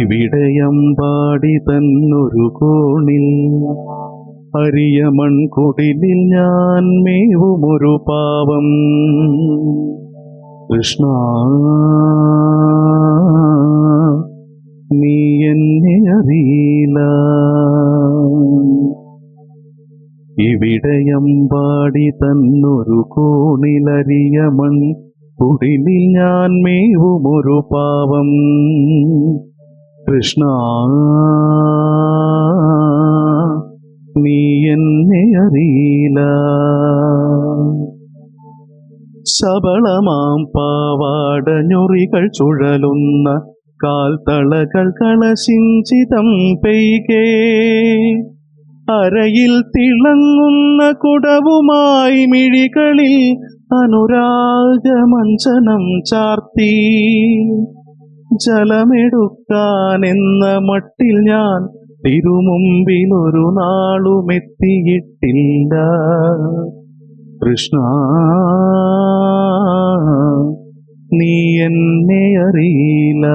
ഇവിടെയമ്പാടി തന്നൊരു കോണിൽ അരിയ മൺകുടിലിൽ ഞാൻ മേവുമൊരു പാവം. കൃഷ്ണ നീ എന്നെ അറിയില്ല. ഇവിടെയമ്പാടി തന്നൊരു കോണിലരിയ മൺ കുടിലിൽ ഞാൻ മേവുമൊരു പാവം. കൃഷ്ണ. നീ എന്നെ അറിയില്ല. ശബളമാം പാവാട ഞൊറികൾ ചുഴലുന്ന കാൽത്തളകൾ കളശിഞ്ചിതം പെയ്കേ. അരയിൽ തിളങ്ങുന്ന കുടവുമായി മിഴികളിൽ അനുരാഗമഞ്ചനം ചാർത്തി. ജലമെടുക്കാനെന്ന മട്ടിൽ ഞാൻ തിരുമുമ്പിൽ ഒരു നാളുമെത്തിയിട്ടില്ല. കൃഷ്ണ നീ എന്നെ അറിയില്ല.